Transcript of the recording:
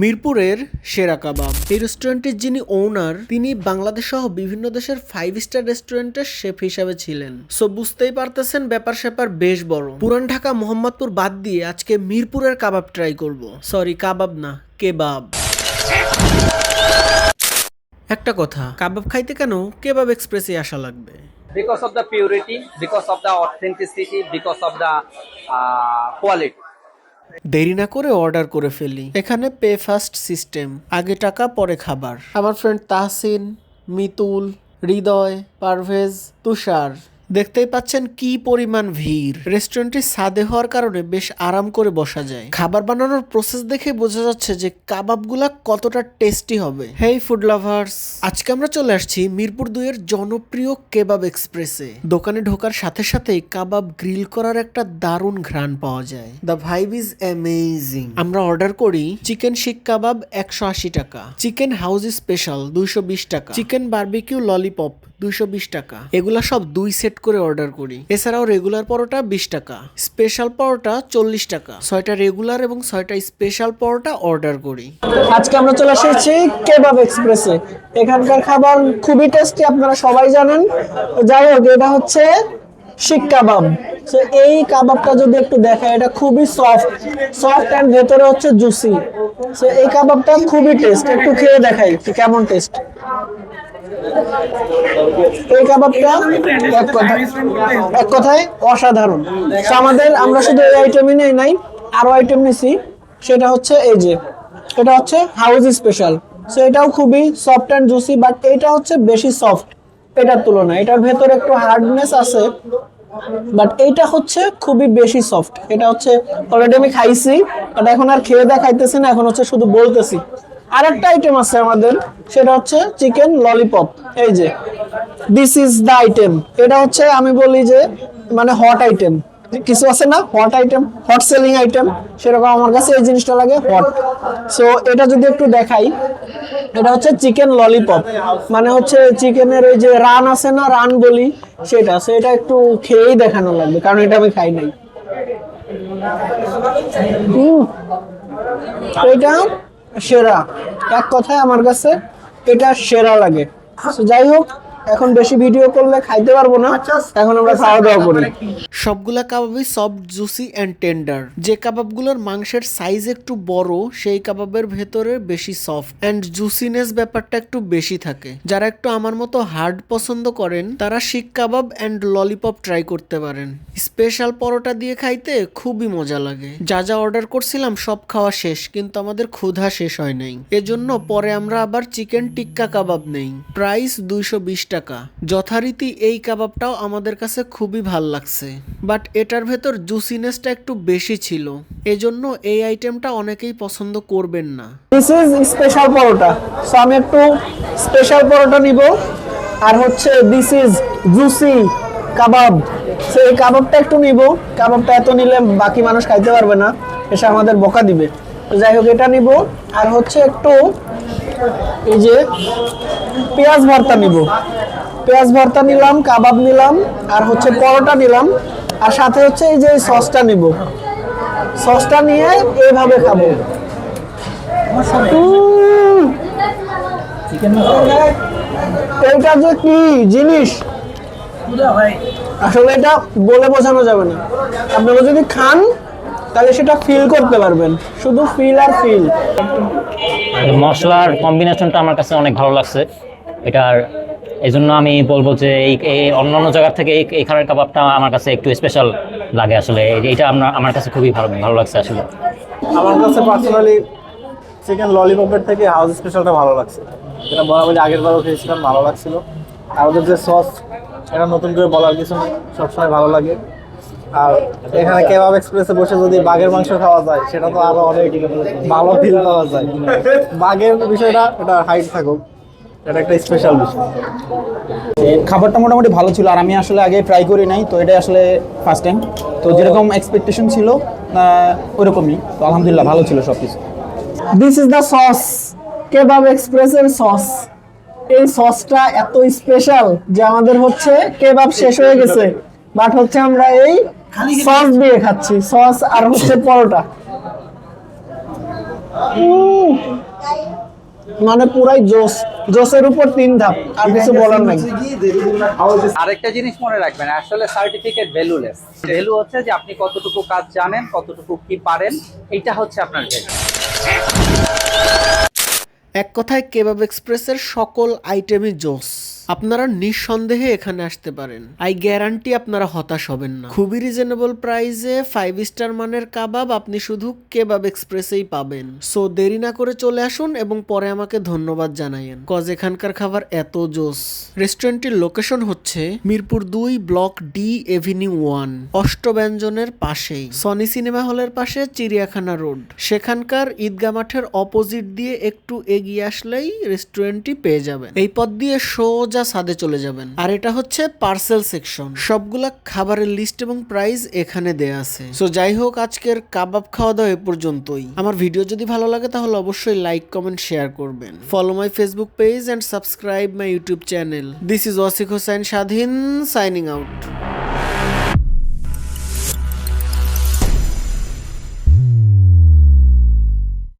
মিরপুরের সেরা কাবাব। এই রেস্টুরেন্টের যিনি ওনার তিনি বাংলাদেশ সহ বিভিন্ন দেশের ফাইভ স্টার রেস্টুরেন্টের শেফ হিসাবে ছিলেন। সো বুঝতেই পারতেছেন ব্যাপার স্যাপার বেশ বড়। পুরান ঢাকা মোহাম্মদপুর বাদ দিয়ে আজকে মিরপুরের কাবাব ট্রাই করব। সরি কাবাব না কেবাব। একটা কথা কাবাব খাইতে কেন কেবাব এক্সপ্রেসে আসা লাগবে? Of the purity, because of the authenticity, because of the uh, quality. দেরি না করে অর্ডার করে ফেলি। এখানে পে ফার্স্ট সিস্টেম, আগে টাকা, পরে খাবার। আমার ফ্রেন্ড তাহসিন, মিতুল, হৃদয়, পারভেজ, তুষার। দেখতেই পাচ্ছেন কি পরিমাণ ভিড়। রেস্টুরেন্টটি সাদে হওয়ার কারণে বেশ আরাম করে বসা যায়। খাবার বানানোর প্রসেস দেখে বোঝা যাচ্ছে যে কাবাবগুলা কতটা টেস্টি হবে। হেই ফুড লাভার্স আজকে আমরা চলে আসছি মিরপুর দুইয়ের জনপ্রিয় কেবাব এক্সপ্রেসে দোকানে ঢোকার সাথে সাথেই কাবাব গ্রিল করার একটা দারুণ ঘ্রাণ পাওয়া যায়। দ্য ভাইব ইজ অ্যামেজিং আমরা অর্ডার করি চিকেন শিক কাবাব একশো আশি টাকা, চিকেন হাউস স্পেশাল দুইশো বিশ টাকা, চিকেন বারবিকিউ ললিপপ দুইশো বিশ টাকা। এগুলা সব দুই সেট করে অর্ডার করি। এছাড়াও রেগুলার পরোটা বিশ টাকা স্পেশাল পরোটা চল্লিশ টাকা। ছয়টা রেগুলার এবং ছয়টা স্পেশাল পরোটা অর্ডার করি। আজকে আমরা চলে এসেছি কেবাব এক্সপ্রেসে। এখানকার খাবার খুবই টেস্টি আপনারা সবাই জানেন। যাই হোক এটা হচ্ছে শিক কাবাব। তো এই কাবাবটা যদি একটু দেখা এটা খুবই সফট সফট অ্যান্ড ভেতরে হচ্ছে জুসি। তো এই কাবাবটা খুবই টেস্ট একটু খেয়ে দেখাই কি কেমন টেস্ট। এই কাবাবটা এক কথা এক কথায় অসাধারণ। আমাদের, আমরা শুধু এই আইটেমই নেই নাই, আরও আইটেম নিছি। সেটা হচ্ছে এই যে, এটা হচ্ছে হাউস স্পেশাল সো এটাও খুবই সফট অ্যান্ড জুসি বাট এটা হচ্ছে বেশি সফট এটার তুলনায়, এটার ভেতরে একটু হার্ডনেস আছে বাট এইটা হচ্ছে খুবই বেশি সফট এটা হচ্ছে অলরেডি আমি খাইছি বাট এখন আর খেয়ে দেখাইতেছি না, এখন হচ্ছে শুধু বলতেছি। আর একটা আইটেম আছে আমাদের, সেটা হচ্ছে চিকেন ললিপপ এই যে দিস ইজ দ্য আইটেম এটা হচ্ছে আমি বলি যে মানে হট আইটেম কিছু আছে না? Hot item hot selling item সেরকম আমার কাছে এই জিনিসটা লাগে হট সো এটা যদি একটু দেখাই, এটা হচ্ছে চিকেন ললিপপ মানে হচ্ছে চিকেনের ওই যে রান আছে না, রান বলি, সেটা। সো এটা একটু খেয়েই দেখানো লাগবে, কারণ এটা আমি খাই নাই। এটা সেরা। এক কথায় আমার কাছে এটা সেরা লাগে। যাই হোক এখন বেশি ভিডিও করলে খাইতে পারব না। এখন আমরা খাওয়া দাওয়া করি। সবগুলা কাবাবই সফট জুসি অ্যান্ড টেন্ডার যে কাবাবগুলোর মাংসের সাইজ একটু বড় সেই কাবাবের ভেতরে বেশি সফট অ্যান্ড জুসিনেস ব্যাপারটা একটু বেশি থাকে। যারা একটু আমার মতো হার্ড পছন্দ করেন তারা শিক কাবাব অ্যান্ড ললিপপ ট্রাই করতে পারেন। স্পেশাল পরোটা দিয়ে খাইতে খুবই মজা লাগে। যা যা অর্ডার করছিলাম সব খাওয়া শেষ কিন্তু আমাদের ক্ষুধা শেষ হয় নাই। এজন্য পরে আমরা আবার চিকেন টিক্কা কাবাব নেই। প্রাইস দুইশো বিশ টাকা। যথারীতি এই কাবাবটাও আমাদের কাছে খুবই ভালো লাগছে। বাট এটার ভেতর জুসিনেসটা একটু বেশি ছিল। এজন্য এই আইটেমটা অনেকেই পছন্দ করবেন না। This is special paratha. So আমি একটু স্পেশাল পরোটা নিব। আর হচ্ছে this is juicy kebab. So এই কাবাবটা একটু নিব। কাবাবটা এত নিলে বাকি মানুষ খাইতে পারবে না। এসে আমাদের বকা দিবে। যাই হোক, এটা নিব। আর হচ্ছে একটু এই যে পেঁয়াজ ভর্তা নিব। পেঁয়াজ ভর্তা নিলাম, কাবাব নিলাম, আর হচ্ছে পরোটা নিলাম, আর সাথে হচ্ছে এই যে সসটা নিব। সসটা নিয়ে এইভাবে খাব। এইটা যে কি জিনিস? আসলে এটা বলে বোঝানো যাবে না। আপনারা যদি খান তাহলে সেটা ফিল করতে পারবেন। শুধু ফিল আর ফিল মশলার কম্বিনেশনটা আমার কাছে অনেক ভালো লাগছে। এটার এই জন্য আমি বলব যে এই এই অন্যান্য জায়গার থেকে এই এখানের কাবাবটা আমার কাছে একটু স্পেশাল লাগে আসলে। এই- এইটা আমার আমার কাছে খুবই ভালো ভালো লাগছে আসলে। আমার কাছে পার্সোনালি চিকেন ললিপপের থেকে হাউস স্পেশালটা ভালো লাগছে। যেটা বরাবরই আগের বারও খেয়েছিলাম ভালো লাগছিল। আর ওদের যে সস এটা নতুন করে বলার কিছু নেই সবসময় ভালো লাগে। আর এখানে কেবাব এক্সপ্রেসে বসে যদি বাঘের মাংস খাওয়া যায় সেটা তো আরও অনেক ভালো ফিল পাওয়া যায়। বাঘের বিষয়টা এটা হাইট থাকুক এটা একটা স্পেশাল বিষয়। খাবারটা মোটামুটি ভালো ছিল আর আমি আসলে আগে ট্রাই করি নাই তো এটা আসলে ফার্স্ট টাইম তো যেরকম এক্সপেকটেশন ছিল ওরকমই। তো আলহামদুলিল্লাহ ভালো ছিল সব কিছু this is the sauce kebab এক্সপ্রেসের সস এই সসটা এত স্পেশাল যে আমাদের হচ্ছে কেবাব শেষ হয়ে গেছে। বাট হচ্ছে আমরা এই সস দিয়ে খাচ্ছি সস আর হচ্ছে পরোটা। মানে পুরাই জোস জোসের উপর তিন ধাপ আর কিছু বলার নাই। আরেকটা জিনিস মনে রাখবেন আসলে সার্টিফিকেট ভ্যালুলেস ভ্যালু হচ্ছে যে আপনি কতটুকু কাজ জানেন কতটুকু কি পারেন এটা হচ্ছে আপনার ভ্যালু এক কথায় কেবাব এক্সপ্রেসের সকল আইটেমই জোস। আপনারা নিঃসন্দেহে এখানে আসতে পারেন। আই গ্যারান্টি আপনারা হতাশ হবেন না। খুবই রিজনেবল প্রাইসে ফাইভ স্টার মানের কাবাব আপনি শুধু কেবাব এক্সপ্রেসেই পাবেন। সো দেরি না করে চলে আসুন এবং পরে আমাকে ধন্যবাদ জানাইয়েন কজ এখানকার খাবার এত জোস। রেস্টুরেন্টটির লোকেশন হচ্ছে মিরপুর দুই ব্লক ডি এভিনিউ ওয়ান অষ্টব্যঞ্জনের পাশেই। সনি সিনেমা হলের পাশে চিড়িয়াখানা রোড। সেখানকার ঈদগা মাঠের অপোজিট দিয়ে একটু এগিয়ে আসলেই রেস্টুরেন্টটি পেয়ে যাবেন। এই পথ দিয়ে সোজা সাদে চলে যাবেন। আর এটা হচ্ছে পার্সেল সেকশন সবগুলা খাবারের লিস্ট এবং প্রাইস এখানে দেয়া আছে। সো যাই হোক, আজকের কাবাব খাওয়া দাওয়া এ পর্যন্তই। আমার ভিডিও যদি ভালো লাগে, তাহলে অবশ্যই লাইক কমেন্ট শেয়ার করবেন। Follow my Facebook page and subscribe my YouTube channel this is Wasiq Hossain Swadhin signing out